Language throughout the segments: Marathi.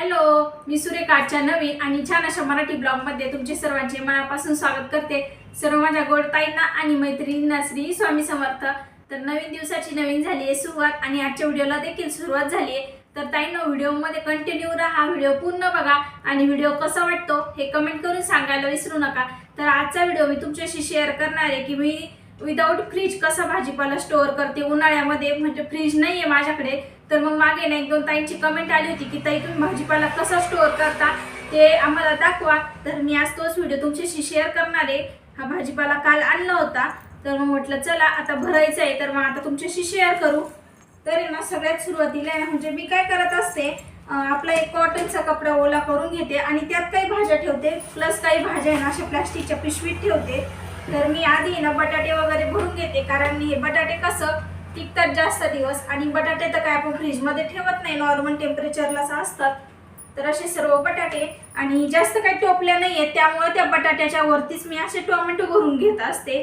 हॅलो मी सुरेखाच्या नवीन आणि छान अशा मराठी ब्लॉगमध्ये तुमचे सर्वांचे मनापासून स्वागत करते. सर्व माझ्या गोडताईंना आणि मैत्रिणींना श्री स्वामी समर्थ. तर नवीन दिवसाची नवीन झाली आहे सुरुवात आणि आजच्या व्हिडिओला देखील सुरुवात झाली आहे. तर ताईंनो व्हिडिओमध्ये कंटिन्यू राहा व्हिडिओ पूर्ण बघा आणि व्हिडिओ कसा वाटतो हे कमेंट करून सांगायला विसरू नका. तर आजचा व्हिडिओ मी तुमच्याशी शेअर करणार आहे की मी विदाऊट फ्रीज कसा भाजीपाला स्टोअर करते? उन्हाळ्यामध्ये म्हणजे फ्रीज नाही आहे माझ्याकडे. तर मग मागे ना एक दोन ताईंची कमेंट आली होती की ताई तुम्ही भाजीपाला कसा स्टोअर करता? ते आम्हाला दाखवा. तर मी आज तोच व्हिडिओ तुमच्याशी शेअर करणार आहे. हा भाजीपाला काल आणला होता. तर मग म्हटलं चला आता भरायचं आहे. तर मग आता तुमच्याशी शेअर करू. तर ना सगळ्यात सुरुवातीला आहे ना, म्हणजे मी काय करत असते आपला एक कॉटनचा कपडा ओला करून घेते आणि त्यात काही भाज्या ठेवते. प्लस काही भाज्या आहे ना अशा प्लास्टिकच्या पिशवीत ठेवते. तर मी आधी ना बटाटे वगैरे भरून घेते कारण हे बटाटे कसं टिकतात जास्त दिवस आणि बटाटे तर काय आपण फ्रीजमध्ये ठेवत नाही नॉर्मल टेम्परेचरलाच असतात. तर असे सर्व बटाटे आणि जास्त काही टोपल्या नाही आहेत त्यामुळे त्या बटाट्याच्या वरतीच मी असे टोमॅटो भरून घेत असते.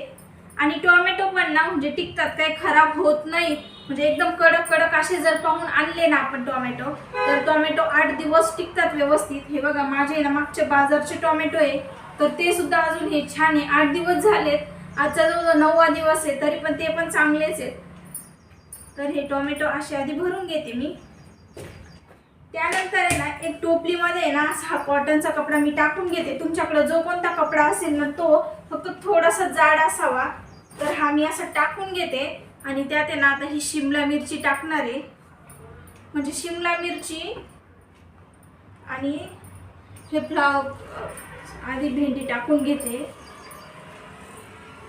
आणि टोमॅटो पण ना म्हणजे टिकतात काही खराब होत नाही. म्हणजे एकदम कडक कडक असे जर पाहून आणले ना आपण टोमॅटो तर टोमॅटो आठ दिवस टिकतात व्यवस्थित. हे बघा माझे ना मागचे बाजारचे टोमॅटो आहे तर ते सुद्धा अजून हे छान आहे. आठ दिवस झालेत. आजचा जो नववा दिवस आहे तरी पण ते पण चांगलेच आहेत. तर हे टोमॅटो असे आधी भरून घेते मी. त्यानंतर आहे ना एक टोपलीमध्ये आहे ना असा हा कॉटनचा कपडा मी टाकून घेते. तुमच्याकडे जो कोणता कपडा असेल ना तो फक्त थोडासा जाड असावा. तर हा मी असा टाकून घेते. आणि त्यात आहे ना आता ही शिमला मिरची टाकणार आहे. म्हणजे शिमला मिरची आणि हे फ्लाव आधी भेंडी टाकून घेते.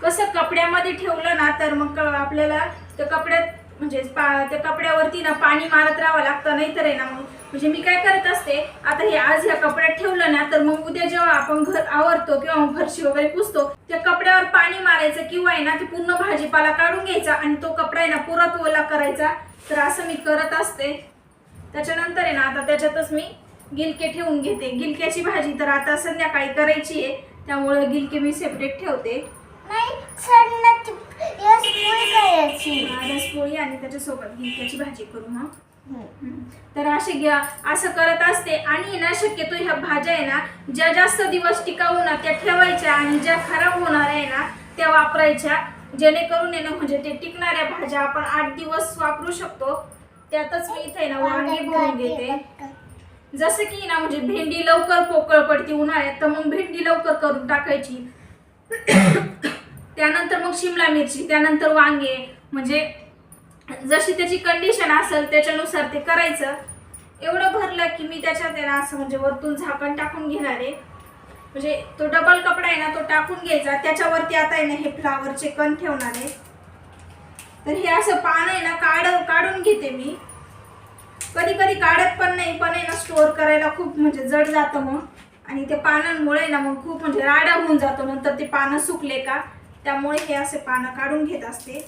कसं कपड्यामध्ये ठेवलं ना तर मग आपल्याला त्या कपड्यात म्हणजे पा त्या कपड्यावरती ना पाणी मारत राहावं लागतं नाही तर आहे ना मग म्हणजे मी काय करत असते आता हे आज ह्या कपड्यात ठेवलं ना तर मग उद्या जेव्हा आपण घर आवरतो किंवा फरशी वगैरे पुसतो त्या कपड्यावर पाणी मारायचं किंवा आहे ना ते पूर्ण भाजीपाला काढून घ्यायचा आणि तो कपडा आहे ना पुरत ओला करायचा. तर असं मी करत असते. त्याच्यानंतर आहे ना आता त्याच्यातच मी गिलके ठेवून घेते. गिलक्याची भाजी तर आता संध्याकाळी करायची आहे. त्यामुळे गिलके मी सेपरेट ठेवते. रसपोळी आणि त्याच्यासोबत गिलक्याची भाजी करू हा. तर असे घ्या असं करत असते. आणि ना शक्यतो ह्या भाज्या आहे ना ज्या जास्त दिवस टिकाऊ ना त्या ठेवायच्या आणि ज्या खराब होणार आहे ना त्या वापरायच्या. जेणेकरून आहे ना म्हणजे ते टिकणाऱ्या भाज्या आपण आठ दिवस वापरू शकतो. त्यातच मी इथे ना वांगे भरून घेते. जसं की ना म्हणजे भेंडी लवकर पोकळ पडते उन्हाळ्यात तर मग भेंडी लवकर करून टाकायची. त्यानंतर मग शिमला मिरची त्यानंतर वांगे. म्हणजे जशी त्याची कंडिशन असेल त्याच्यानुसार ते करायचं. एवढं भरलं की मी त्याच्यात आहे ना असं म्हणजे वरतून झाकण टाकून घेणार आहे. म्हणजे तो डबल कपडा आहे ना तो टाकून घ्यायचा. त्याच्यावरती आता आहे ना हे फ्लावरचे कण ठेवणार आहे. तर हे असं पान आहे ना काढ काढून घेते मी. कधी कधी काढत पण नाही पण आहे ना स्टोअर करायला खूप म्हणजे जड जातं मग. आणि ते पानांमुळे ना मग खूप म्हणजे राडा होऊन जातो. नंतर ते पानं सुकले का त्यामुळे हे असे पानं काढून घेत असते.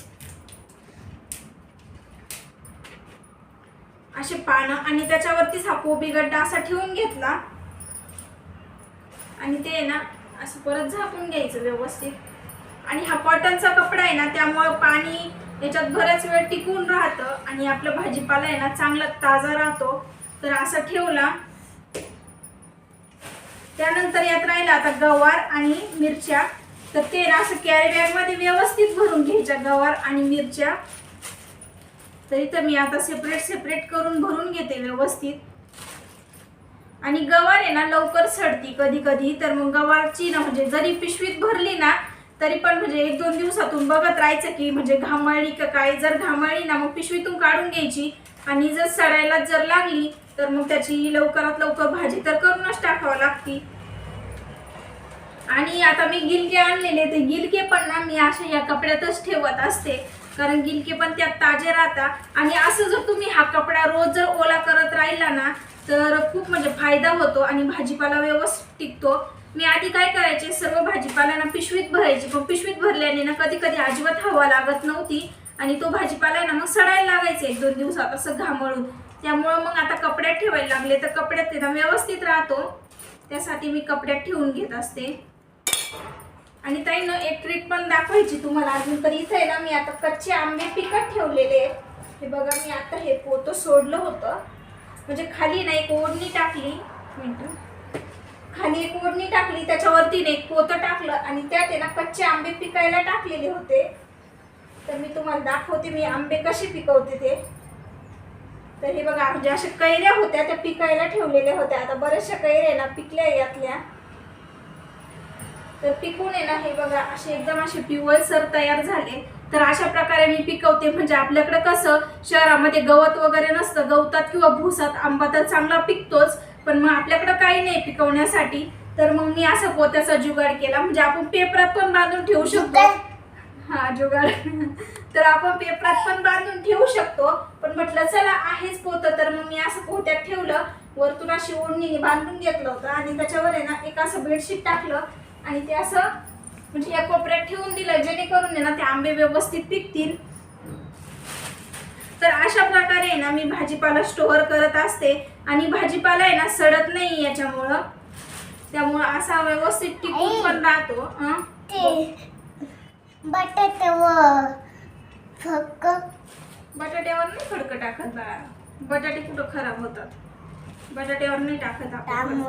असे पानं आणि त्याच्यावरतीच हा कोबी गड्डा असा ठेवून घेतला. आणि ते आहे ना असं परत झाकून घ्यायचं व्यवस्थित. आणि हा कॉटनचा कपडा आहे ना त्यामुळं पाणी याच्यात बऱ्याच वेळ टिकून राहतं आणि आपला भाजीपाला आहे ना चांगला ताजा राहतो. तर असा ठेवला. त्यानंतर यात राहिला आता गवार आणि मिरच्या. तर ते ना असं कॅरी बॅगमध्ये व्यवस्थित भरून घ्यायच्या गवार आणि मिरच्या. तर इथं मी आता सेपरेट सेपरेट करून भरून घेते व्यवस्थित. आणि गवार आहे ना लवकर सडती कधी कधी तर मग गवारची ना म्हणजे जरी पिशवीत भरली ना तरी पण म्हणजे एक दोन दिवसातून बघत राहायचं की म्हणजे घामाळी का काय जर घामाळी ना मग पिशवीतून काढून घ्यायची. आणि जर सडायला जर लागली तर मग त्याची लवकरात लवकर भाजी तर करूनच टाकावं लागती. आणि आता मी गिलके आणलेले ते गिलके पण ना मी अशा या कपड्यातच ठेवत असते. कारण गिलके पण त्यात ताजे राहतात. आणि असं जर तुम्ही हा कपडा रोज जर ओला करत राहिला ना तर खूप म्हणजे फायदा होतो आणि भाजीपाला व्यवस्थित टिकतो. मी आधी काय करायचे? सर्व भाजीपाला ना पिशवीत भरायची. पण पिशवीत भरल्याने ना कधी कधी अजिबात हवा लागत नव्हती आणि तो भाजीपाला आहे ना मग सडायला लागायचा एक दोन दिवसात असं घामळून. त्यामुळं मग आता कपड्यात ठेवायला लागले. तर कपड्यात ना व्यवस्थित राहतो. त्यासाठी मी कपड्यात ठेवून घेत असते. आणि ताई ना एक ट्रीट पण दाखवायची तुम्हाला. अजून तर इथे आहे ना मी आता कच्चे आंबे पिकत ठेवलेले आहेत. हे बघा मी आता हे पोतं सोडलं होतं. म्हणजे खाली ना एक ओढणी टाकली. मिनटं. खाली एक ओढणी टाकली त्याच्यावरती एक पोतं टाकलं आणि त्यात आहे ना कच्चे आंबे पिकायला टाकलेले होते. तर मी तुम्हाला दाखवते मी आंबे कसे पिकवते ते. तर हे बघा म्हणजे अशा कैऱ्या होत्या त्या पिकायला ठेवलेल्या होत्या. आता बऱ्याचशा कैऱ्या ना पिकल्या यातल्या. तर पिकून आहे ना हे बघा असे एकदम असे पिवळसर तयार झाले. तर अशा प्रकारे मी पिकवते. म्हणजे आपल्याकडे कसं शहरामध्ये गवत वगैरे नसतं गवतात किंवा भुसात आंबा तर चांगला पिकतोच. पण मग आपल्याकडे काही नाही पिकवण्यासाठी. तर मग मी असं पोत्याचा जुगाड केला. म्हणजे आपण पेपरात पण बांधून ठेवू शकतो. हा जुगाड. तर आपण पेपरात पण बांधून ठेवू शकतो. पण म्हटलं चला आहेच पोत. तर मग मी असं पोत्यात ठेवलं. वरतून अशी ओढणीने बांधून घेतलं होतं. आणि त्याच्यावर आहे ना एक असं बेडशीट टाकलं. आणि ते असं म्हणजे या कोपऱ्यात ठेवून दिलं. जेणेकरून आहे ना ते आंबे व्यवस्थित पिकतील. तर अशा प्रकारे आहे ना मी भाजीपाला स्टोअर करत असते. आणि भाजीपाला आहे ना सडत नाही याच्यामुळं. त्यामुळं असा व्यवस्थित टिकून पण राहतो बटाट्यावर बटाट्यावर नाही खडकं टाकत बाळा. बटाटे कुठं खराब होतात. बटाट्यावर नाही टाकत आपण.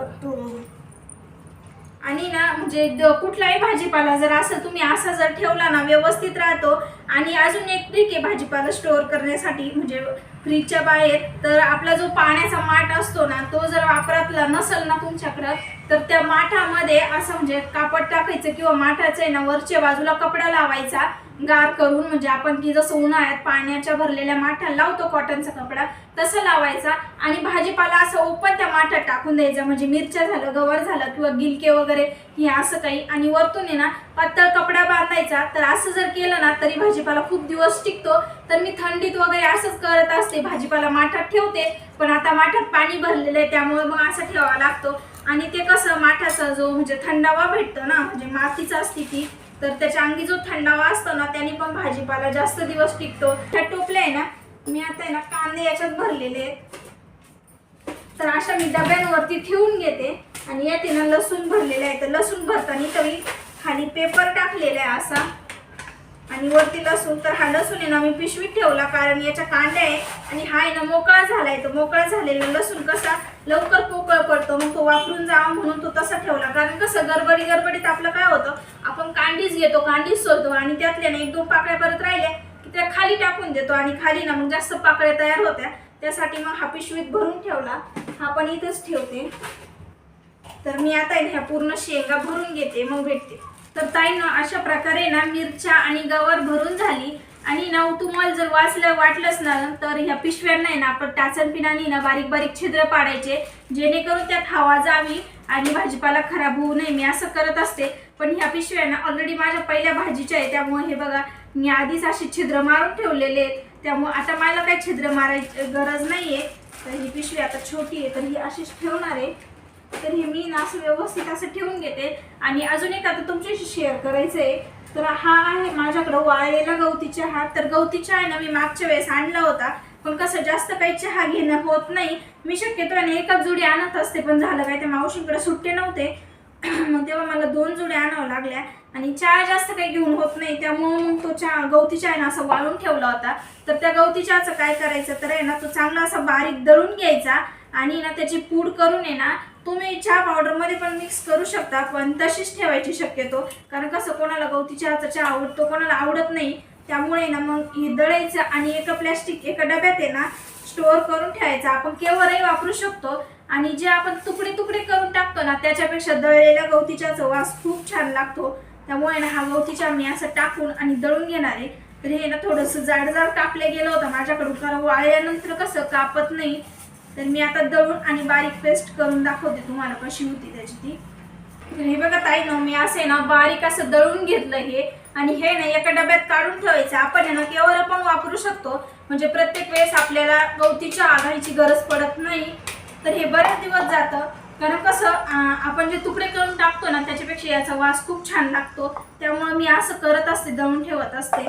आणि ना म्हणजे द- कुठलाही भाजीपाला जर असं तुम्ही असा जर ठेवला ना व्यवस्थित राहतो. आणि अजून एक ट्रिक आहे भाजीपाला स्टोअर करण्यासाठी म्हणजे फ्रीजच्या बाहेर तर आपला जो पाण्याचा माठ असतो ना तो जर वापरातला नसेल ना तुमच्याकडं तर त्या माठामध्ये असं म्हणजे कापड टाकायचं किंवा माठाचं आहे ना वरच्या बाजूला कपडा लावायचा. गार करून म्हणजे आपण की जसं उन्हाळ्यात पाण्याच्या भरलेल्या माठाला लावतो कॉटनचा कपडा तसं लावायचा. आणि भाजीपाला असं ओपन त्या माठात टाकून द्यायचा. म्हणजे मिरच्या झालं गवर झालं किंवा गिलके वगैरे हे असं काही. आणि वरतून आहे ना पातळ कपडा बांधायचा. तर असं जर केलं ना तरी भाजीपाला खूप दिवस टिकतो. तर मी थंडीत वगैरे असंच करत असते. भाजीपाला माठात ठेवते. पण आता माठात पाणी भरलेलं आहे त्यामुळे मग असं ठेवावा लागतो. आणि ते कसं माठाचा जो म्हणजे थंडावा भेटतो ना म्हणजे मातीचा असते ती तर त्याच्या अंगी जो थंडावा असतो ना त्याने पण भाजीपाला जास्त दिवस टिकतो. त्या टोपल्या आहे ना मी आता आहे ना कांदे याच्यात भरलेले आहेत. तर अशा मी डब्यांवरती ठेवून घेते. आणि यात आहे ना लसूण भरलेले आहे. तर लसूण भरताना तरी खाली पेपर टाकलेला आहे असा. आणि वरती लसूण तर हा लसूण आहे ना मी पिशवीत ठेवला कारण याच्या कांड्या आहे. आणि हा आहे ना मोकळा झालाय. तर मोकळा झालेला लसूण कसा लवकर पोकळ पडतो मग तो वापरून जावा म्हणून तो तसा ठेवला. कारण कसं गडबडी गडबडीत आपलं काय होतं आपण कांडीच घेतो कांडीच सोडतो आणि त्यातल्या ना एक दोन पाकळ्या परत राहिल्या की त्या खाली टाकून देतो आणि खाली ना मग जास्त पाकळ्या तयार होत्या. त्यासाठी मग हा पिशवीत भरून ठेवला. हा पण इथंच ठेवते. तर मी आता आहे ना ह्या पूर्ण शेंगा भरून घेते मग भेटते. तर ताई ना अशा प्रकारे ना मिरच्या आणि गवार भरून झाली. आणि ना तुम्हाला जर वाचलं वाटलंच ना तर ह्या पिशव्यांना आहे ना आपण टाचण पिनाने ना बारीक बारीक छिद्र पाडायचे. जेणेकरून त्यात हवा जावी आणि भाजीपाला खराब होऊ नये. मी असं करत असते. पण ह्या पिशव्यांना ऑलरेडी माझ्या पहिल्या भाजीच्या आहे त्यामुळे हे बघा मी आधीच अशी छिद्र मारून ठेवलेले आहेत. त्यामुळे आता मला काही छिद्र मारायची गरज नाहीये. तर ही पिशवी आता छोटी आहे तर ही अशीच ठेवणार आहे. तर हे मी ना असं व्यवस्थित असं ठेवून घेते. आणि अजून एक आता तुमच्याशी शेअर करायचं आहे तर हा आहे माझ्याकडं वाळलेला गवती चहा तर गवती चहा ना मी मागच्या वेळेस आणला होता. पण कसं जास्त काही चहा घेणं होत नाही. मी शक्यतो आणि एकाच एकच जुडी आणत असते पण झालं काय ते मावशींकडे सुट्टे नव्हते. मग तेव्हा मला दोन जुड्या आणावं लागल्या. आणि चहा जास्त काही घेऊन होत नाही. त्यामुळं मग तो चहा गवती चहा ना असा वाळून ठेवला होता. तर त्या गवती चहाचं काय करायचं? तर आहे ना तो चांगला असा बारीक दळून घ्यायचा. आणि ना त्याची पूड करून आहे ना तुम्ही चहा पावडरमध्ये पण मिक्स करू शकता पण तशीच ठेवायची शक्यतो. कारण कसं कोणाला गवती चहाचा चहा आवडतो कोणाला आवडत नाही त्यामुळे ना मग हे दळायचं आणि एका प्लॅस्टिक एका डब्यात आहे ना स्टोअर करून ठेवायचा. आपण केव्हाही वापरू शकतो आणि जे आपण तुकडे तुकडे करून टाकतो ना त्याच्यापेक्षा दळलेल्या गवती चहाचा वास खूप छान लागतो. त्यामुळे ना हा गवती चहा मी असं टाकून आणि दळून घेणार आहे. तर हे ना थोडंसं जाड जाड कापलं गेलं होतं माझ्याकडून कारण वाळल्यानंतर कसं कापत नाही. तर मी आता दळून आणि बारीक पेस्ट करून दाखवते तुम्हाला कशी होती त्याची ती. तर हे बघा ताई ना मी असं ना बारीक असं दळून घेतलं हे. आणि हे ना एका डब्यात काढून ठेवायचं. आपण आहे ना केवळ पण वापरू शकतो. म्हणजे प्रत्येक वेळेस आपल्याला गवतीच्या आघाडीची गरज पडत नाही. तर हे बरेच दिवस जातं. कारण कसं आपण जे तुकडे करून टाकतो ना त्याच्यापेक्षा याचा वास खूप छान लागतो. त्यामुळे मी असं करत असते दळून ठेवत असते.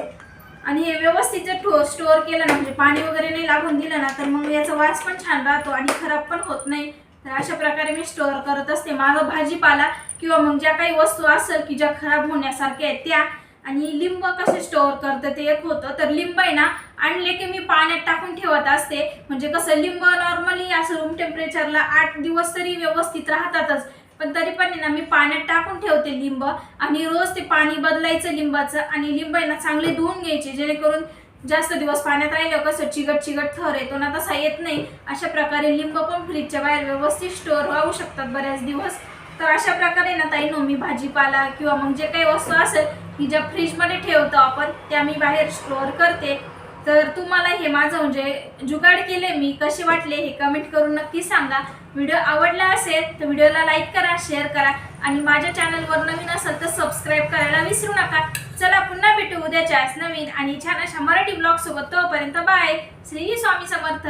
आणि हे व्यवस्थित जर ठो स्टोअर केलं ना म्हणजे पाणी वगैरे नाही लागून दिलं ना तर मग याचा वास पण छान राहतो आणि खराब पण होत नाही. तर अशा प्रकारे मी स्टोअर करत असते. माझा भाजीपाला किंवा मग ज्या काही वस्तू असेल की ज्या खराब होण्यासारख्या आहेत त्या. आणि लिंब कसे स्टोअर करतं ते एक होतं. तर लिंब आहे ना आणले की मी पाण्यात टाकून ठेवत असते. म्हणजे कसं लिंब नॉर्मली असं रूम टेम्परेचरला आठ दिवस तरी व्यवस्थित राहतातच. पण तरी पण ना मी पाण्यात टाकून ठेवते लिंब आणि रोज ते पाणी बदलायचं लिंबाचं आणि लिंब आहे ना चांगले धुवून घ्यायचे जेणेकरून जास्त दिवस पाण्यात राहिलं कसं चिगट चिगट थर येतो ना तसा येत नाही. अशा प्रकारे लिंब पण फ्रीजच्या बाहेर व्यवस्थित स्टोअर राहू शकतात बऱ्याच दिवस. तर अशा प्रकारे ना ताई मी भाजीपाला किंवा मग जे काही वस्तू असेल की ज्या फ्रीजमध्ये ठेवतो आपण त्या मी बाहेर स्टोअर करते. तर तुम्हाला हे माझं म्हणजे जुगाड केले मी कसे वाटले हे कमेंट करून नक्की सांगा. व्हिडिओ आवडला असेल तर व्हिडिओला लाईक करा शेअर करा. आणि माझ्या चॅनलवर नवीन असेल तर सबस्क्राईब करायला विसरू नका. चला पुन्हा भेटू उद्याच्याच नवीन आणि छान अशा मराठी ब्लॉगसोबत तोपर्यंत बाय श्री स्वामी समर्थ.